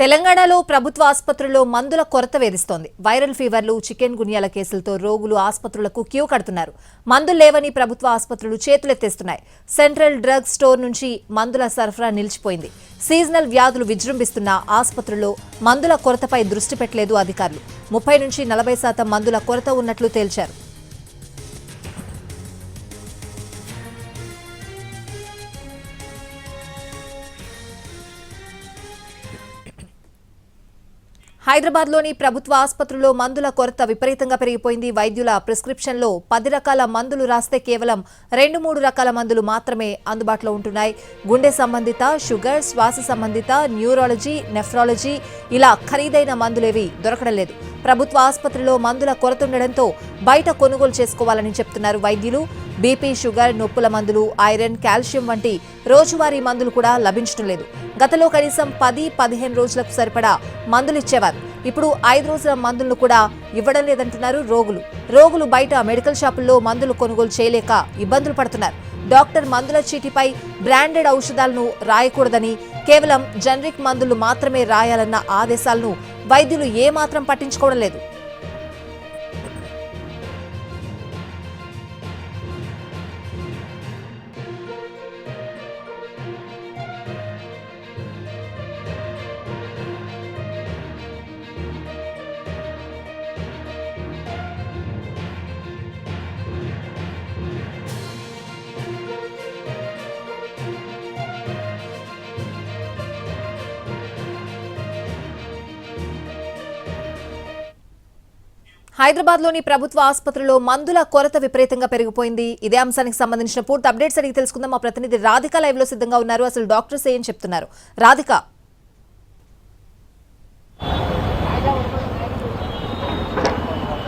తెలంగాణలో ప్రభుత్వ ఆసుపత్రుల్లో మందుల కొరత వేధిస్తోంది. వైరల్ ఫీవర్లు చికెన్ గున్యాల కేసులతో రోగులు ఆసుపత్రులకు క్యూ కడుతున్నారు. మందులు లేవని ప్రభుత్వ ఆసుపత్రులు చేతులెత్తేస్తున్నాయి. సెంట్రల్ డ్రగ్ స్టోర్ నుంచి మందుల సరఫరా నిలిచిపోయింది. సీజనల్ వ్యాధులు విజృంభిస్తున్న ఆసుపత్రుల్లో మందుల కొరతపై దృష్టి పెట్టలేదు అధికారులు. ముప్పై నుంచి నలభై శాతం మందుల కొరత ఉన్నట్లు తేల్చారు. హైదరాబాద్లోని ప్రభుత్వ ఆసుపత్రుల్లో మందుల కొరత విపరీతంగా పెరిగిపోయింది. వైద్యుల ప్రిస్క్రిప్షన్లో పది రకాల మందులు రాస్తే కేవలం రెండు మూడు రకాల మందులు మాత్రమే అందుబాటులో ఉంటున్నాయి. గుండె సంబంధిత షుగర్ శ్వాస సంబంధిత న్యూరాలజీ నెఫ్రాలజీ ఇలా ఖరీదైన మందులేవి దొరకడం లేదు. ప్రభుత్వ ఆసుపత్రిలో మందుల కొరత ఉండడంతో బయట కొనుగోలు చేసుకోవాలని చెప్తున్నారు వైద్యులు. బీపీ షుగర్ నొప్పుల మందులు ఐరన్ కాల్షియం వంటి రోజువారీ మందులు కూడా లభించడం లేదు. గతంలో కనీసం పది పదిహేను రోజులకు సరిపడా మందులు ఇచ్చేవారు. ఇప్పుడు ఐదు రోజుల మందులను కూడా ఇవ్వడం లేదంటున్నారు రోగులు. రోగులు బయట మెడికల్ షాపుల్లో మందులు కొనుగోలు చేయలేక ఇబ్బందులు పడుతున్నారు. డాక్టర్ మందుల చీటిపై బ్రాండెడ్ ఔషధాలను రాయకూడదని కేవలం జనరిక్ మందులు మాత్రమే రాయాలన్న ఆదేశాలను వైద్యులు ఏమాత్రం పట్టించుకోవడం లేదు. హైదరాబాద్లోని ప్రభుత్వ ఆసుపత్రిలో మందుల కొరత విపరీతంగా పెరిగిపోయింది. ఇదే అంశానికి సంబంధించిన పూర్తి అప్డేట్స్ అడిగి తెలుసుకుందాం. మా ప్రతినిధి రాధిక లైవ్లో సిద్ధంగా ఉన్నారు. అసలు డాక్టర్స్ ఏం చెప్తున్నారు. రాధిక.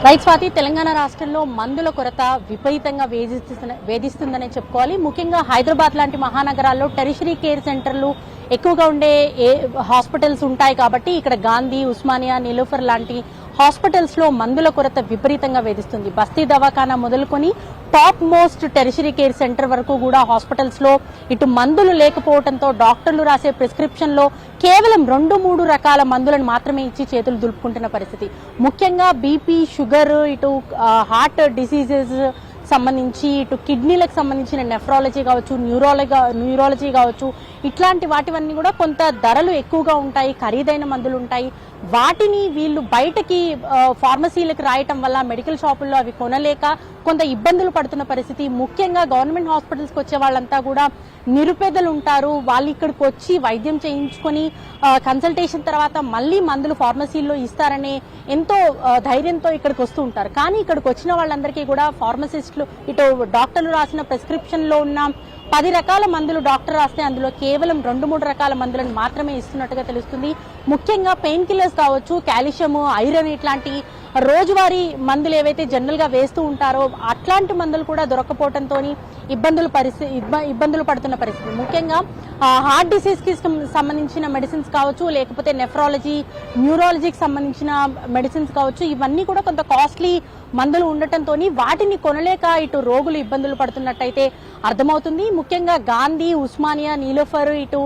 రైట్ స్వాతి తెలంగాణ రాష్ట్రంలో మందుల కొరత విపరీతంగా వేధిస్తున్న వేధిస్తుందనే చెప్పుకోవాలి. ముఖ్యంగా హైదరాబాద్ లాంటి మహానగరాల్లో టెరిషరీ కేర్ సెంటర్లు ఎక్కువగా ఉండే ఏ హాస్పిటల్స్ ఉంటాయి కాబట్టి ఇక్కడ గాంధీ ఉస్మానియా నిలోఫర్ లాంటి హాస్పిటల్స్లో మందుల కొరత విపరీతంగా వేధిస్తుంది. బస్తీ దవాఖానా మొదలుకొని top most tertiary care centre వరకు కూడా హాస్పిటల్స్లో ఇటు మందులు లేకపోవడంతో డాక్టర్లు రాసే ప్రిస్క్రిప్షన్లో కేవలం రెండు మూడు రకాల మందులను మాత్రమే ఇచ్చి చేతులు దులుపుకుంటున్న పరిస్థితి. ముఖ్యంగా బీపీ షుగర్ ఇటు హార్ట్ డిసీజెస్ సంబంధించి ఇటు కిడ్నీలకు సంబంధించిన నెఫ్రాలజీ కావచ్చు న్యూరాలజీ న్యూరాలజీ కావచ్చు ఇట్లాంటి వాటివన్నీ కూడా కొంత ధరలు ఎక్కువగా ఉంటాయి ఖరీదైన మందులు ఉంటాయి. వాటిని వీళ్ళు బయటకి ఫార్మసీలకు రాయటం వల్ల మెడికల్ షాపుల్లో అవి కొనలేక కొంత ఇబ్బందులు పడుతున్న పరిస్థితి. ముఖ్యంగా గవర్నమెంట్ హాస్పిటల్స్కి వచ్చే వాళ్ళంతా కూడా నిరుపేదలు ఉంటారు వాళ్ళు ఇక్కడికి వచ్చి వైద్యం చేయించుకొని కన్సల్టేషన్ తర్వాత మళ్ళీ మందులు ఫార్మసీల్లో ఇస్తారనే ఎంతో ధైర్యంతో ఇక్కడికి వస్తూ ఉంటారు. కానీ ఇక్కడికి వచ్చిన వాళ్ళందరికీ కూడా ఫార్మసిస్టులు ఇటు డాక్టర్లు రాసిన ప్రిస్క్రిప్షన్లో ఉన్న పది రకాల మందులు డాక్టర్ రాస్తే అందులో కేవలం రెండు మూడు రకాల మందులను మాత్రమే ఇస్తున్నట్టుగా తెలుస్తుంది. ముఖ్యంగా పెయిన్ కిల్లర్స్ కావచ్చు కాల్షియం ఐరన్ ఇట్లాంటి రోజువారీ మందులు ఏవైతే జనరల్గా వేస్తూ ఉంటారో అట్లాంటి మందులు కూడా దొరకపోవడంతో ఇబ్బందులు పరిస్థితి ఇబ్బందులు పడుతున్న పరిస్థితి. ముఖ్యంగా హార్ట్ డిసీజ్కి సంబంధించిన మెడిసిన్స్ కావచ్చు లేకపోతే నెఫ్రాలజీ న్యూరాలజీకి సంబంధించిన మెడిసిన్స్ కావచ్చు ఇవన్నీ కూడా కొంత కాస్ట్లీ మందులు ఉండటంతో వాటిని కొనలేక ఇటు రోగులు ఇబ్బందులు పడుతున్నట్టయితే అర్థమవుతుంది. ముఖ్యంగా గాంధీ ఉస్మానియా నీలోఫర్ ఇటు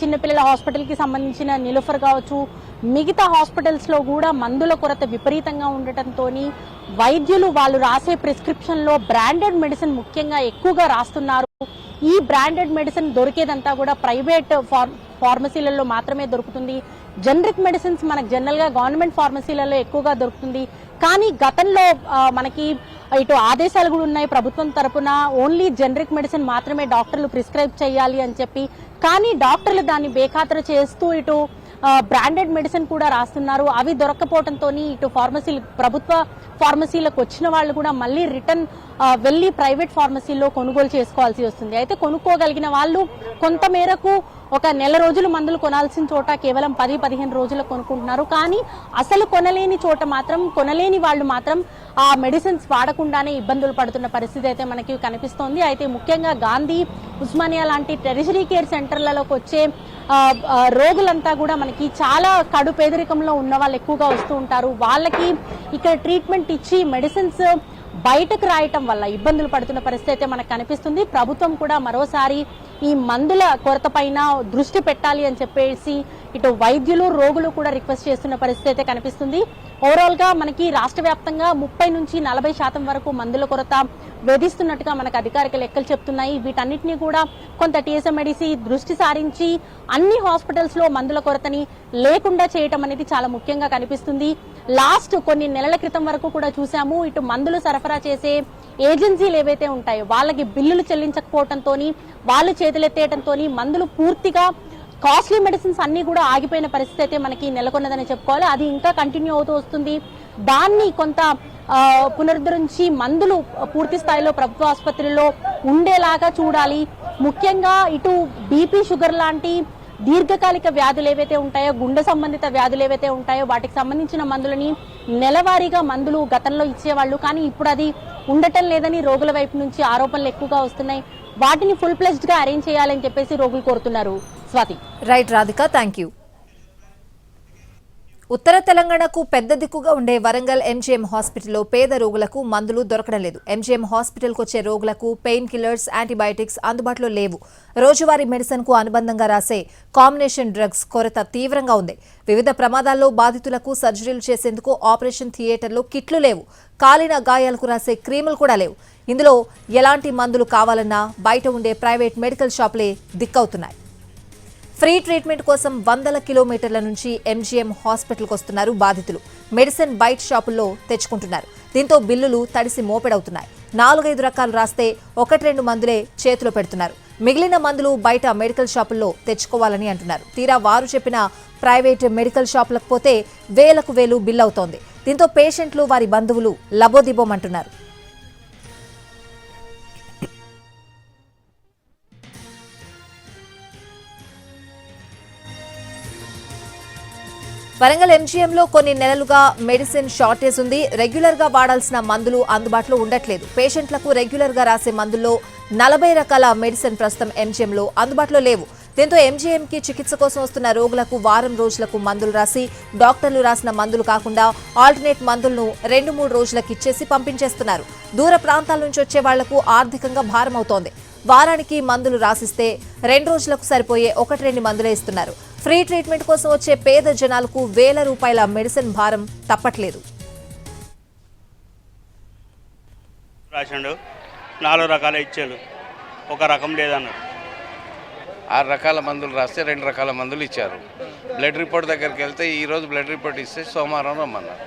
చిన్నపిల్లల హాస్పిటల్కి సంబంధించిన నీలోఫర్ కావచ్చు మిగతా హాస్పిటల్స్లో కూడా మందుల కొరత విపరీతంగా ఉండటంతో వైద్యులు వాళ్ళు రాసే ప్రిస్క్రిప్షన్లో బ్రాండెడ్ మెడిసిన్ ముఖ్యంగా ఎక్కువగా రాస్తున్నారు. ఈ బ్రాండెడ్ మెడిసిన్ దొరికేదంతా కూడా ప్రైవేట్ ఫార్మసీలలో మాత్రమే దొరుకుతుంది. జనరిక్ మెడిసిన్స్ మనకు జనరల్గా గవర్నమెంట్ ఫార్మసీలలో ఎక్కువగా దొరుకుతుంది. కానీ గతంలో మనకి ఇటు ఆదేశాలు కూడా ఉన్నాయి ప్రభుత్వం తరపున. ఓన్లీ జనరిక్ మెడిసిన్ మాత్రమే డాక్టర్లు ప్రిస్క్రైబ్ చేయాలి అని చెప్పి. కానీ డాక్టర్లు దాన్ని బేఖాతరు చేస్తూ ఇటు బ్రాండెడ్ మెడిసిన్ కూడా రాస్తున్నారు. అవి దొరకపోవడంతో ఇటు ఫార్మసీలు ప్రభుత్వ ఫార్మసీలకు వచ్చిన వాళ్ళు కూడా మళ్ళీ రిటర్న్ వెళ్ళి ప్రైవేట్ ఫార్మసీలో కొనుగోలు చేసుకోవాల్సి వస్తుంది. అయితే కొనుక్కోగలిగిన వాళ్ళు కొంత మేరకు ఒక నెల రోజులు మందులు కొనాల్సిన చోట కేవలం పది పదిహేను రోజులు కొనుక్కుంటున్నారు. కానీ అసలు కొనలేని చోట మాత్రం కొనలేని వాళ్ళు మాత్రం ఆ మెడిసిన్స్ వాడకుండానే ఇబ్బందులు పడుతున్న పరిస్థితి అయితే మనకి కనిపిస్తోంది. అయితే ముఖ్యంగా గాంధీ ఉస్మానియా లాంటి టెరిటరీ కేర్ సెంటర్లలోకి వచ్చే రోగులంతా కూడా మనకి చాలా కడు పేదరికంలో ఉన్న వాళ్ళు ఎక్కువగా వస్తూ ఉంటారు. వాళ్ళకి ఇక్కడ ట్రీట్మెంట్ ఇచ్చి మెడిసిన్స్ బయటకు రాయటం వల్ల ఇబ్బందులు పడుతున్న పరిస్థితి అయితే మనకు కనిపిస్తుంది. ప్రభుత్వం కూడా మరోసారి ఈ మందుల కొరత పైన దృష్టి పెట్టాలి అని చెప్పేసి ఇటు వైద్యులు రోగులు కూడా రిక్వెస్ట్ చేస్తున్న పరిస్థితి అయితే కనిపిస్తుంది. ఓవరాల్గా మనకి రాష్ట్ర వ్యాప్తంగా ముప్పై నుంచి నలభై శాతం వరకు మందుల కొరత వేధిస్తున్నట్టుగా మనకు అధికారిక లెక్కలు చెప్తున్నాయి. వీటన్నిటిని కూడా కొంత టీఎస్ఎంఎడిసి దృష్టి సారించి అన్ని హాస్పిటల్స్లో మందుల కొరతని లేకుండా చేయటం అనేది చాలా ముఖ్యంగా కనిపిస్తుంది. లాస్ట్ కొన్ని నెలల క్రితం వరకు కూడా చూసాము ఇటు మందులు సరఫరా చేసే ఏజెన్సీలు ఏవైతే ఉంటాయో వాళ్ళకి బిల్లులు చెల్లించకపోవడంతో వాళ్ళు చేతులెత్తేయడంతో మందులు పూర్తిగా కాస్ట్లీ మెడిసిన్స్ అన్ని కూడా ఆగిపోయిన పరిస్థితి అయితే మనకి నెలకొన్నదని చెప్పుకోవాలి. అది ఇంకా కంటిన్యూ అవుతూ వస్తుంది. దాన్ని కొంత ఆ, పునరుద్ధరించి మందులు పూర్తి స్థాయిలో ప్రభుత్వ ఆసుపత్రిలో ఉండేలాగా చూడాలి. ముఖ్యంగా ఇటు బీపీ షుగర్ లాంటి దీర్ఘకాలిక వ్యాధులు ఏవైతే ఉంటాయో గుండె సంబంధిత వ్యాధులు ఏవైతే ఉంటాయో వాటికి సంబంధించిన మందులని నెలవారీగా మందులు గతంలో ఇచ్చేవాళ్ళు. కానీ ఇప్పుడు అది ఉండటం లేదని రోగుల వైపు నుంచి ఆరోపణలు ఎక్కువగా వస్తున్నాయి. వాటిని ఫుల్ ప్లెజ్డ్గా అరేంజ్ చేయాలని చెప్పేసి రోగులు కోరుతున్నారు. Swathi. Right Radhika thank you ఉత్తర తెలంగాణకు పెద్ద దిక్కుగా ఉండే వరంగల్ ఎంజీఎం హాస్పిటల్లో పేద రోగులకు మందులు దొరకడం లేదు. ఎంజీఎం హాస్పిటల్కు వచ్చే రోగులకు పెయిన్ కిల్లర్స్ యాంటీబయాటిక్స్ అందుబాటులో లేవు. రోజువారీ మెడిసిన్కు అనుబంధంగా రాసే కాంబినేషన్ డ్రగ్స్ కొరత తీవ్రంగా ఉంది. వివిధ ప్రమాదాల్లో బాధితులకు సర్జరీలు చేసేందుకు ఆపరేషన్ థియేటర్లో కిట్లు లేవు. కాలిన గాయాలకు రాసే క్రీములు కూడా లేవు. ఇందులో ఎలాంటి మందులు కావాలన్నా బయట ఉండే ప్రైవేట్ మెడికల్ షాపులే దిక్కవుతున్నాయి. ఫ్రీ ట్రీట్మెంట్ కోసం వందల కిలోమీటర్ల నుంచి ఎంజీఎం హాస్పిటల్కి వస్తున్నారు బాధితులు. మెడిసిన్ బైట్ షాపుల్లో తెచ్చుకుంటున్నారు. దీంతో బిల్లులు తడిసి మోపెడవుతున్నాయి. నాలుగైదు రకాలు రాస్తే ఒకటి రెండు మందులే చేతిలో పెడుతున్నారు. మిగిలిన మందులు బయట మెడికల్ షాపుల్లో తెచ్చుకోవాలని అంటున్నారు. తీరా వారు చెప్పిన ప్రైవేట్ మెడికల్ షాపులకు పోతే వేలకు వేలు బిల్ అవుతోంది దీంతో పేషెంట్లు వారి బంధువులు లబోదిబోమంటున్నారు. వరంగల్ ఎంజీఎంలో కొన్ని నెలలుగా మెడిసిన్ షార్టేజ్ ఉంది. రెగ్యులర్గా వాడాల్సిన మందులు అందుబాటులో ఉండట్లేదు. పేషెంట్లకు రెగ్యులర్గా రాసే మందుల్లో నలభై రకాల మెడిసిన్ ప్రస్తుతం ఎంజీఎంలో అందుబాటులో లేవు. దీంతో ఎంజీఎంకి చికిత్స కోసం వస్తున్న రోగులకు వారం రోజులకు మందులు రాసి డాక్టర్లు రాసిన మందులు కాకుండా ఆల్టర్నేట్ మందులను రెండు మూడు రోజులకు ఇచ్చేసి పంపించేస్తున్నారు. దూర ప్రాంతాల నుంచి వచ్చే వాళ్ళకు ఆర్థికంగా భారం అవుతోంది వారానికి మందులు రాసిస్తే రెండు రోజులకు సరిపోయే ఒకటి రెండు మందులే ఇస్తున్నారు. ఫ్రీ ట్రీట్మెంట్ కోసం వచ్చే పేద జనాలకు వేల రూపాయల మెడిసిన్ భారం తప్పట్లేదు. రాసిండు. నాలుగు రకాల ఇచ్చాడు ఒక రకం లేదన్నాడు ఆరు రకాల మందులు రాస్తే రెండు రకాల మందులు ఇచ్చారు. బ్లడ్ రిపోర్ట్ దగ్గరికి వెళ్తే ఈరోజు బ్లడ్ రిపోర్ట్ ఇస్తే సోమవారం రమ్మన్నారు.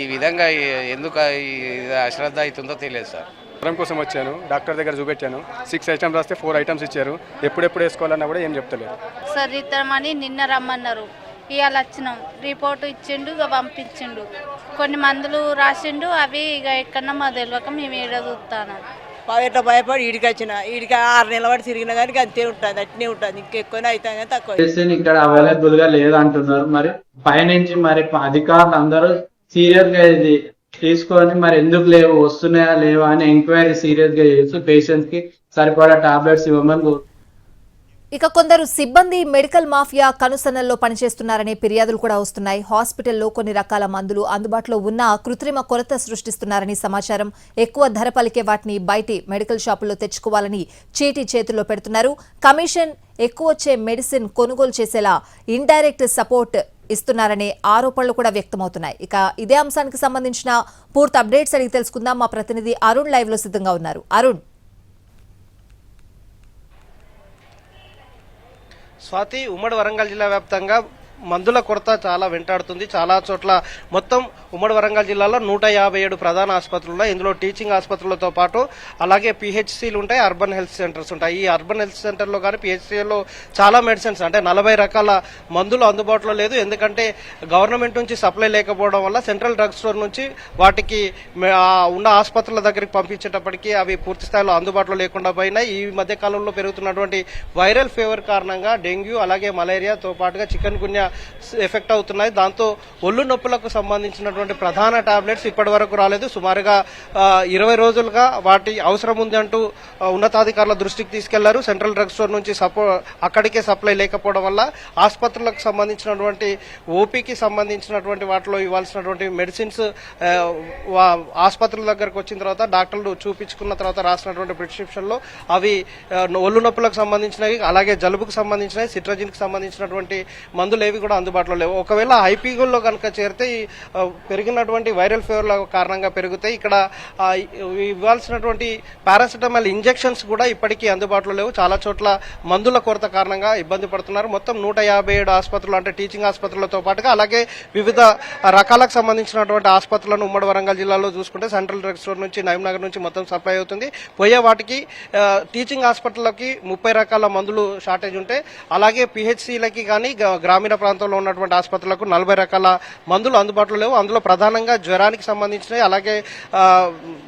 ఈ విధంగా ఎందుకు ఈ ఇది అశ్రద్ధ అవుతుందో తెలియదు సార్. జ్వరం కోసం వచ్చాను డాక్టర్ దగ్గర చూపెట్టాను. సిక్స్ ఐటమ్స్ రాస్తే ఫోర్ ఐటమ్స్ ఇచ్చారు. ఎప్పుడెప్పుడు వేసుకోవాలన్నా కూడా ఏం చెప్తలేరు సార్ ఇద్దామని నిన్న రమ్మన్నారు. ఇవాళ వచ్చినాం. రిపోర్ట్ ఇచ్చిండు ఇక పంపించిండు. కొన్ని మందులు రాసిండు అవి ఇక ఎక్కడన్నా మా తెలియక మేము ఈడ చూస్తాను ఎట్లా భయపడి ఈడికి వచ్చిన ఈడికి ఆరు నెలల వాటి తిరిగిన కానీ అంతే ఉంటుంది అట్నే ఉంటుంది. ఇంకెక్కువనే అవుతుంది కానీ తక్కువ. ఇక్కడ అవైలబుల్గా లేదు అంటున్నారు. మరి పైనుంచి మరి అధికారులు అందరూ సీరియస్గా ఇది తీసుకొని మరి ఎందుకు లేవు వస్తున్నాయా లేవా అని ఎంక్వైరీ సీరియస్గా చేస్తూ పేషెంట్స్కి సరిపడా టాబ్లెట్స్ ఇవ్వమని ఇక కొందరు సిబ్బంది మెడికల్ మాఫియా కనుసన్నల్లో పనిచేస్తున్నారనే ఫిర్యాదులు కూడా వస్తున్నాయి. హాస్పిటల్లో కొన్ని రకాల మందులు అందుబాటులో ఉన్నా కృత్రిమ కొరత సృష్టిస్తున్నారని సమాచారం. ఎక్కువ ధర పలికే వాటిని బయటి మెడికల్ షాపుల్లో తెచ్చుకోవాలని చీటీ చేతుల్లో పెడుతున్నారు. కమిషన్ ఎక్కువ వచ్చే మెడిసిన్ కొనుగోలు చేసేలా ఇండైరెక్ట్ సపోర్ట్ ఇస్తున్నారనే ఆరోపణలు కూడా వ్యక్తమవుతున్నాయి. ఇక ఇదే అంశానికి సంబంధించిన పూర్తి అప్డేట్స్ అడిగి తెలుసుకుందాం. మా ప్రతినిధి అరుణ్ లైవ్లో సిద్ధంగా ఉన్నారు. అరుణ్. స్వాతి ఉమ్మడి వరంగల్ జిల్లా వ్యాప్తంగా మందుల కొరత చాలా వెంటాడుతుంది. చాలా చోట్ల మొత్తం ఉమ్మడి వరంగల్ జిల్లాలో నూట యాభై ఏడు ప్రధాన ఆసుపత్రులు ఉన్నాయి ఇందులో టీచింగ్ ఆసుపత్రులతో పాటు అలాగే పిహెచ్సిలు ఉంటాయి అర్బన్ హెల్త్ సెంటర్స్ ఉంటాయి. ఈ అర్బన్ హెల్త్ సెంటర్లో కానీ పిహెచ్సిలో చాలా మెడిసిన్స్ అంటే నలభై రకాల మందులు అందుబాటులో లేదు. ఎందుకంటే గవర్నమెంట్ నుంచి సప్లై లేకపోవడం వల్ల సెంట్రల్ డ్రగ్ స్టోర్ నుంచి వాటికి ఉన్న ఆసుపత్రుల దగ్గరికి పంపించేటప్పటికీ అవి పూర్తి స్థాయిలో అందుబాటులో లేకుండా పోయినాయి. ఈ మధ్య కాలంలో పెరుగుతున్నటువంటి వైరల్ ఫీవర్ కారణంగా డెంగ్యూ అలాగే మలేరియాతో పాటుగా చికెన్ గున్యా ఎఫెక్ట్ అవుతున్నాయి. దాంతో ఒళ్ళు నొప్పులకు సంబంధించినటువంటి ప్రధాన టాబ్లెట్స్ ఇప్పటి వరకు రాలేదు. సుమారుగా ఇరవై రోజులుగా వాటి అవసరం ఉంది అంటూ ఉన్నతాధికారుల దృష్టికి తీసుకెళ్ళారు. సెంట్రల్ డ్రగ్ స్టోర్ నుంచి సపో అక్కడికే సప్లై లేకపోవడం వల్ల ఆసుపత్రులకు సంబంధించినటువంటి ఓపీకి సంబంధించినటువంటి వాటిలో ఇవ్వాల్సినటువంటి మెడిసిన్స్ ఆసుపత్రుల దగ్గరకు వచ్చిన తర్వాత డాక్టర్లు చూపించుకున్న తర్వాత రాసినటువంటి ప్రిస్క్రిప్షన్లో అవి ఒళ్ళు నొప్పులకు సంబంధించినవి అలాగే జలుబుకు సంబంధించినవి సిట్రజిన్కి సంబంధించినటువంటి మందులు ఏవి కూడా అందుబాటులో లేవు. ఒకవేళ హైపీగుల్లో కనుక చేరితే పెరిగినటువంటి వైరల్ ఫీవర్ల కారణంగా పెరుగుతాయి. ఇక్కడ ఇవ్వాల్సినటువంటి పారాసిటమాల్ ఇంజెక్షన్స్ కూడా ఇప్పటికీ అందుబాటులో లేవు. చాలా చోట్ల మందుల కొరత కారణంగా ఇబ్బంది పడుతున్నారు. మొత్తం నూట యాభై ఏడు ఆసుపత్రులు అంటే టీచింగ్ ఆసుపత్రులతో పాటుగా అలాగే వివిధ రకాలకు సంబంధించినటువంటి ఆసుపత్రులను ఉమ్మడి వరంగల్ జిల్లాలో చూసుకుంటే సెంట్రల్ డ్రగ్ స్టోర్ నుంచి నగర్ నుంచి మొత్తం సప్లై అవుతుంది. పోయే వాటికి టీచింగ్ హాస్పిటల్కి ముప్పై రకాల మందులు షార్టేజ్ ఉంటే అలాగే పిహెచ్సిలకి కానీ గ్రామీణ ప్రాంతంలో ఉన్నటువంటి ఆసుపత్రులకు నలభై రకాల మందులు అందుబాటులో లేవు. అందులో ప్రధానంగా జ్వరానికి సంబంధించినవి అలాగే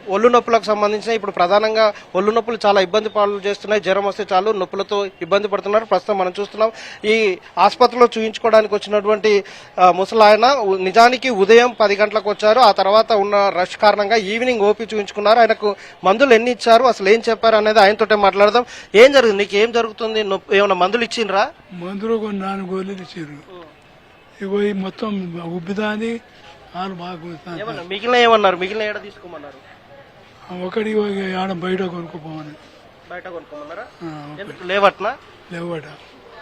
ఒళ్ళు నొప్పులకు సంబంధించిన ఇప్పుడు ప్రధానంగా ఒళ్ళు నొప్పులు చాలా ఇబ్బంది పాలు చేస్తున్నాయి. జ్వరం వస్తే చాలు నొప్పులతో ఇబ్బంది పడుతున్నారు. ప్రస్తుతం మనం చూస్తున్నాం. ఈ ఆసుపత్రిలో చూయించుకోవడానికి వచ్చినటువంటి ముసలాయన నిజానికి ఉదయం పది గంటలకు వచ్చారు. ఆ తర్వాత ఉన్న రష్ కారణంగా ఈవినింగ్ ఓపీ చూయించుకున్నారు. ఆయనకు మందులు ఎన్ని ఇచ్చారు అసలు ఏం చెప్పారు అనేది ఆయనతోటే మాట్లాడదాం. ఏం జరుగుతుంది? నీకు ఏం జరుగుతుంది? నొప్పి- ఏమైనా మందులు ఇచ్చిండ్రా? మందులు కొన్ని నాలుగు గోళీలు ఇచ్చారు ఇగో ఈ మొత్తం ఉబ్బిదాని ఆరు బాగా కుడుతాను. ఏమన్నా మిగిలిన ఏమన్నారు? మిగిలిన ఏడ తీసుకోమన్నారు? ఒకటి ఆడ బయట కొనుక్కోపోమని బయట కొనుక్కోమన్నారా? లేవట్నా? లేవట.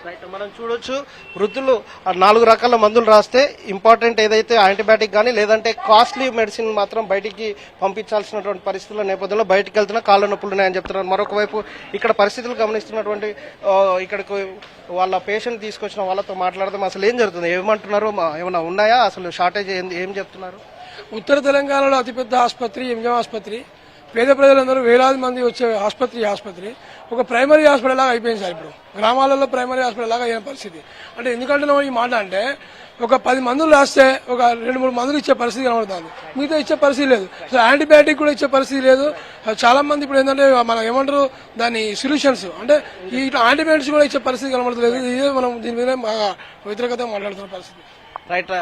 రైట్ మనం చూడొచ్చు వృద్ధులు నాలుగు రకాల మందులు రాస్తే ఇంపార్టెంట్ ఏదైతే యాంటీబయాటిక్ కానీ లేదంటే కాస్ట్లీ మెడిసిన్ మాత్రం బయటికి పంపించాల్సినటువంటి పరిస్థితుల నేపథ్యంలో బయటికి వెళ్తున్న కాళ్ళ నొప్పులు ఉన్నాయని చెప్తున్నారు. మరొక వైపు ఇక్కడ పరిస్థితులు గమనిస్తున్నటువంటి ఇక్కడికి వాళ్ళ పేషెంట్ తీసుకొచ్చిన వాళ్ళతో మాట్లాడదాం. అసలు ఏం జరుగుతుంది? ఏమంటున్నారు? మా- ఏమైనా ఉన్నాయా? అసలు షార్టేజ్ ఏం చెప్తున్నారు? ఉత్తర తెలంగాణలో అతిపెద్ద ఆసుపత్రి ఎంజం ఆసుపత్రి. పేద ప్రజలందరూ వేలాది మంది వచ్చే ఆసుపత్రి ఆసుపత్రి. ఒక ప్రైమరీ హాస్పిటల్ లాగా అయిపోయింది సార్ ఇప్పుడు. గ్రామాలలో ప్రైమరీ హాస్పిటల్ లాగా అయిన పరిస్థితి. అంటే ఎందుకంటున్నాం ఈ మాట అంటే ఒక పది మందులు రాస్తే ఒక రెండు మూడు మందులు ఇచ్చే పరిస్థితి కనబడుతుంది. మిగతా ఇచ్చే పరిస్థితి లేదు. సో యాంటీబయాటిక్ కూడా ఇచ్చే పరిస్థితి లేదు. చాలా మంది ఇప్పుడు ఏంటంటే మనం ఏమంటారు దాని సొల్యూషన్స్ అంటే ఈ ఇట్లా యాంటీబయాటిక్స్ కూడా ఇచ్చే పరిస్థితి కనబడలేదు ఇదే మనం దీని మీద బాగా వ్యతిరేకత మాట్లాడుతున్న పరిస్థితి. రైట్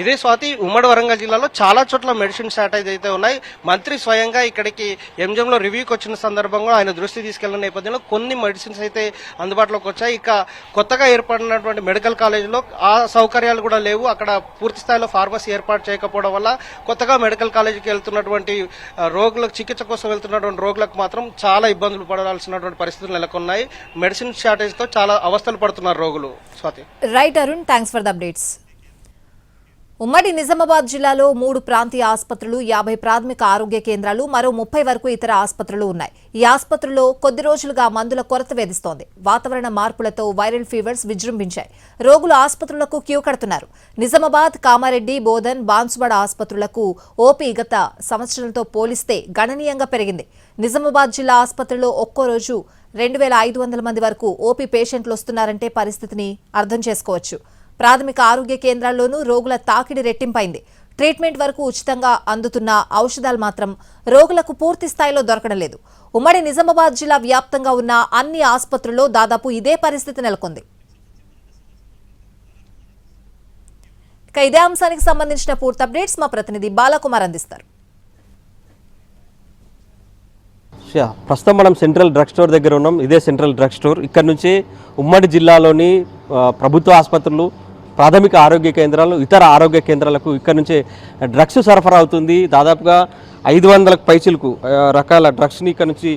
ఇదే స్వాతి ఉమ్మడి వరంగల్ జిల్లాలో చాలా చోట్ల మెడిసిన్ షార్టేజ్ అయితే ఉన్నాయి. మంత్రి స్వయంగా ఇక్కడికి ఎంజంలో రివ్యూకి వచ్చిన సందర్భంగా ఆయన దృష్టి తీసుకెళ్ళిన నేపథ్యంలో కొన్ని మెడిసిన్స్ అయితే అందుబాటులోకి వచ్చాయి. ఇక కొత్తగా ఏర్పడినటువంటి మెడికల్ కాలేజీలో ఆ సౌకర్యాలు కూడా లేవు. అక్కడ పూర్తి స్థాయిలో ఫార్మసీ ఏర్పాటు చేయకపోవడం వల్ల కొత్తగా మెడికల్ కాలేజీకి వెళ్తున్నటువంటి రోగులకు చికిత్స కోసం వెళ్తున్నటువంటి రోగులకు మాత్రం చాలా ఇబ్బందులు పడాల్సినటువంటి పరిస్థితులు నెలకొన్నాయి. మెడిసిన్ షార్టేజ్తో చాలా అవస్థలు పడుతున్నారు రోగులు. Swathi. Right Arun thanks for the updates ఉమ్మడి నిజామాబాద్ జిల్లాలో మూడు ప్రాంతీయ ఆసుపత్రులు యాభై ప్రాథమిక ఆరోగ్య కేంద్రాలు మరో ముప్పై వరకు ఇతర ఆసుపత్రులు ఉన్నాయి. ఈ ఆసుపత్రుల్లో కొద్ది రోజులుగా మందుల కొరత వేధిస్తోంది. వాతావరణ మార్పులతో వైరల్ ఫీవర్స్ విజృంభించాయి. రోగులు ఆసుపత్రులకు క్యూ కడుతున్నారు. నిజామాబాద్ కామారెడ్డి బోధన్ బాన్సువాడ ఆసుపత్రులకు ఓపీ గత సంవత్సరంతో పోలిస్తే గణనీయంగా పెరిగింది. నిజామాబాద్ జిల్లా ఆసుపత్రిలో ఒక్కో రోజు రెండు వేల ఐదు వందల మంది వరకు ఓపీ పేషెంట్లు వస్తున్నారంటే పరిస్థితిని అర్థం చేసుకోవచ్చు. ప్రాథమిక ఆరోగ్య కేంద్రాల్లోనూ రోగుల తాకిడి రెట్టింపైంది. ట్రీట్మెంట్ వరకు ఉచితంగా అందుతున్న ఔషధాలు మాత్రం రోగులకు పూర్తి స్థాయిలో దొరకడం లేదు ఉమ్మడి నిజామాబాద్ జిల్లా వ్యాప్తంగా ఉన్న అన్ని ఆసుపత్రుల్లో దాదాపు ఇదే పరిస్థితి నెలకొంది. ఇక ఇదే అంశానికి సంబంధించిన పూర్తి అప్డేట్స్ మా ప్రతినిధి బాలకుమార్ అందిస్తారు. ప్రస్తుతం మనం సెంట్రల్ డ్రగ్ స్టోర్ దగ్గర ఉన్నాం. ఇదే సెంట్రల్ డ్రగ్ స్టోర్. ఇక్కడ నుంచి ఉమ్మడి జిల్లాలోని ప్రభుత్వ ఆసుపత్రులు ప్రాథమిక ఆరోగ్య కేంద్రాలు ఇతర ఆరోగ్య కేంద్రాలకు ఇక్కడ నుంచే డ్రగ్స్ సరఫరా అవుతుంది. దాదాపుగా ఐదు వందలకు పైచులకు రకాల డ్రగ్స్ని ఇక్కడ నుంచి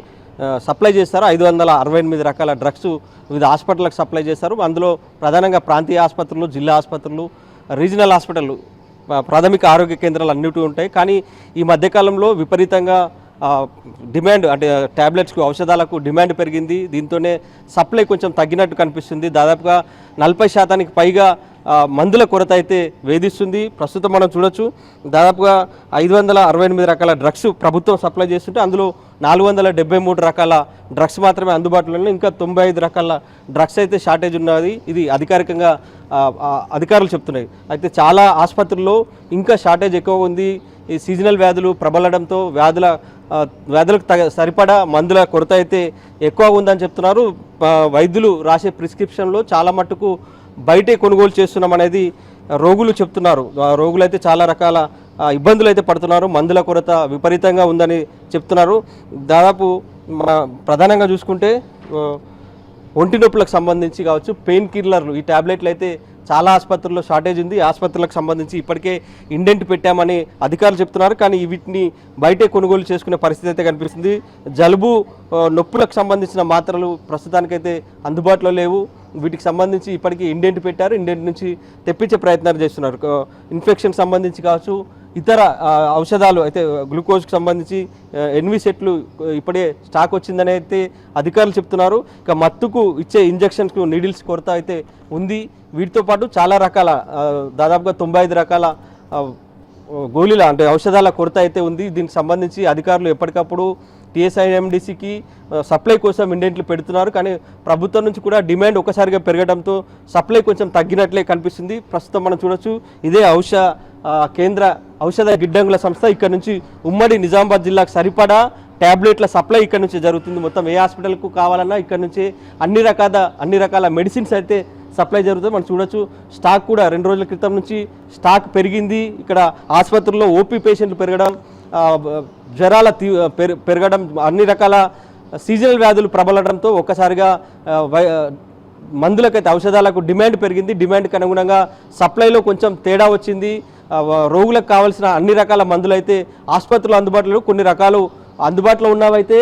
సప్లై చేస్తారు. ఐదు వందల అరవై ఎనిమిది రకాల డ్రగ్స్ వివిధ హాస్పిటల్లకు సప్లై చేస్తారు. అందులో ప్రధానంగా ప్రాంతీయ ఆసుపత్రులు జిల్లా ఆసుపత్రులు రీజనల్ హాస్పిటల్ ప్రాథమిక ఆరోగ్య కేంద్రాలు అన్నిటి ఉంటాయి. కానీ ఈ మధ్యకాలంలో విపరీతంగా డిమాండ్ అంటే ట్యాబ్లెట్స్కు ఔషధాలకు డిమాండ్ పెరిగింది. దీంతోనే సప్లై కొంచెం తగ్గినట్టు కనిపిస్తుంది. దాదాపుగా నలభై శాతానికి పైగా మందుల కొరత అయితే వేధిస్తుంది. ప్రస్తుతం మనం చూడొచ్చు దాదాపుగా ఐదు వందల అరవై ఎనిమిది రకాల డ్రగ్స్ ప్రభుత్వం సప్లై చేస్తుంటే అందులో నాలుగు వందల డెబ్బై మూడు రకాల డ్రగ్స్ మాత్రమే అందుబాటులో ఉన్నాయి ఇంకా తొంభై ఐదు రకాల డ్రగ్స్ అయితే షార్టేజ్ ఉన్నది. ఇది అధికారికంగా అధికారులు చెప్తున్నాయి. అయితే చాలా ఆసుపత్రుల్లో ఇంకా షార్టేజ్ ఎక్కువ ఉంది. ఈ సీజనల్ వ్యాధులు ప్రబలడంతో వ్యాధుల వ్యాధులకు తగ సరిపడా మందుల కొరత అయితే ఎక్కువ ఉందని చెప్తున్నారు. వైద్యులు రాసే ప్రిస్క్రిప్షన్లో చాలా మట్టుకు బయటే కొనుగోలు చేస్తున్నాం అనేది రోగులు చెప్తున్నారు. రోగులు అయితే చాలా రకాల ఇబ్బందులు అయితే పడుతున్నారు. మందుల కొరత విపరీతంగా ఉందని చెప్తున్నారు. దాదాపు మన ప్రధానంగా చూసుకుంటే ఒంటి నొప్పులకు సంబంధించి కావచ్చు పెయిన్ కిల్లర్లు ఈ టాబ్లెట్లు అయితే చాలా ఆసుపత్రుల్లో షార్టేజ్ ఉంది. ఆసుపత్రులకు సంబంధించి ఇప్పటికే ఇండెంట్ పెట్టామని అధికారులు చెప్తున్నారు. కానీ వీటిని బయటే కొనుగోలు చేసుకునే పరిస్థితి అయితే కనిపిస్తుంది. జలుబు నొప్పులకు సంబంధించిన మాత్రలు ప్రస్తుతానికైతే అందుబాటులో లేవు. వీటికి సంబంధించి ఇప్పటికీ ఇండెంట్ పెట్టారు ఇండెంట్ నుంచి తెప్పించే ప్రయత్నాలు చేస్తున్నారు. ఇన్ఫెక్షన్ సంబంధించి కావచ్చు ఇతర ఔషధాలు అయితే గ్లూకోజ్కి సంబంధించి ఎన్వి సెట్లు ఇప్పుడే స్టాక్ వచ్చిందని అయితే అధికారులు చెప్తున్నారు. ఇక మత్తుకు ఇచ్చే ఇంజెక్షన్స్కు నీడిల్స్ కొరత అయితే ఉంది. వీటితో పాటు చాలా రకాల దాదాపుగా తొంభై ఐదు రకాల గోళీల అంటే ఔషధాల కొరత అయితే ఉంది. దీనికి సంబంధించి అధికారులు ఎప్పటికప్పుడు టీఎస్ఐఎండిసికి సప్లై కోసం ఇండెంట్లు పెడుతున్నారు. కానీ ప్రభుత్వం నుంచి కూడా డిమాండ్ ఒకసారిగా పెరగడంతో సప్లై కొంచెం తగ్గినట్లే కనిపిస్తుంది. ప్రస్తుతం మనం చూడొచ్చు ఇదే ఔష కేంద్ర ఔషధ గిడ్డంగుల సంస్థ ఇక్కడ నుంచి ఉమ్మడి నిజామాబాద్ జిల్లాకు సరిపడా ట్యాబ్లెట్ల సప్లై ఇక్కడ నుంచి జరుగుతుంది. మొత్తం ఏ హాస్పిటల్కు కావాలన్నా ఇక్కడ నుంచి అన్ని రకాల అన్ని రకాల మెడిసిన్స్ అయితే సప్లై జరుగుతుంది. మనం చూడొచ్చు స్టాక్ కూడా రెండు రోజుల క్రితం నుంచి స్టాక్ పెరిగింది. ఇక్కడ ఆసుపత్రుల్లో ఓపీ పేషెంట్లు పెరగడం జ్వరాల తీ- పెరగడం అన్ని రకాల సీజనల్ వ్యాధులు ప్రబలడంతో ఒక్కసారిగా వై- మందులకైతే ఔషధాలకు డిమాండ్ పెరిగింది. డిమాండ్కి అనుగుణంగా సప్లైలో కొంచెం తేడా వచ్చింది. రోగులకు కావాల్సిన అన్ని రకాల మందులు అయితే ఆసుపత్రులు అందుబాటులో కొన్ని రకాలు అందుబాటులో ఉన్నవైతే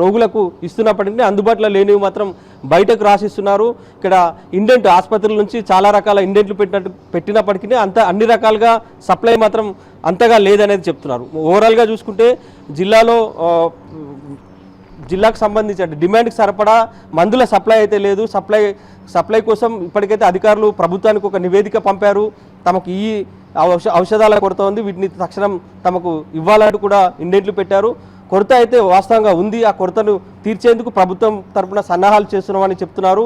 రోగులకు ఇస్తున్నప్పటికీ అందుబాటులో లేనివి మాత్రం బయటకు రాసిస్తున్నారు. ఇక్కడ ఇండెంట్ ఆసుపత్రుల నుంచి చాలా రకాల ఇండెంట్లు పెట్టినట్టు పెట్టినప్పటికీ అంత అన్ని రకాలుగా సప్లై మాత్రం అంతగా లేదనేది చెప్తున్నారు. ఓవరాల్గా చూసుకుంటే జిల్లాలో జిల్లాకు సంబంధించి అంటే డిమాండ్కి సరిపడా మందుల సప్లై అయితే లేదు. సప్లై సప్లై కోసం ఇప్పటికైతే అధికారులు ప్రభుత్వానికి ఒక నివేదిక పంపారు. తమకు ఈ ఔష ఔషధాల కొరత ఉంది. వీటిని తక్షణం తమకు ఇవ్వాలంటూ కూడా ఇండెంట్లు పెట్టారు. కొరత అయితే వాస్తవంగా ఉంది. ఆ కొరతను తీర్చేందుకు ప్రభుత్వం తరపున సన్నాహాలు చేస్తున్నామని చెప్తున్నారు.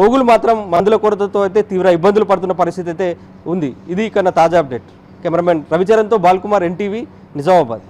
రోగులు మాత్రం మందుల కొరతతో అయితే తీవ్ర ఇబ్బందులు పడుతున్న పరిస్థితి అయితే ఉంది. ఇది కన్నా తాజా అప్డేట్. కెమెరామెన్ రవిచరణ్తో బాల్కుమార్ ఎన్టీవీ నిజామాబాద్.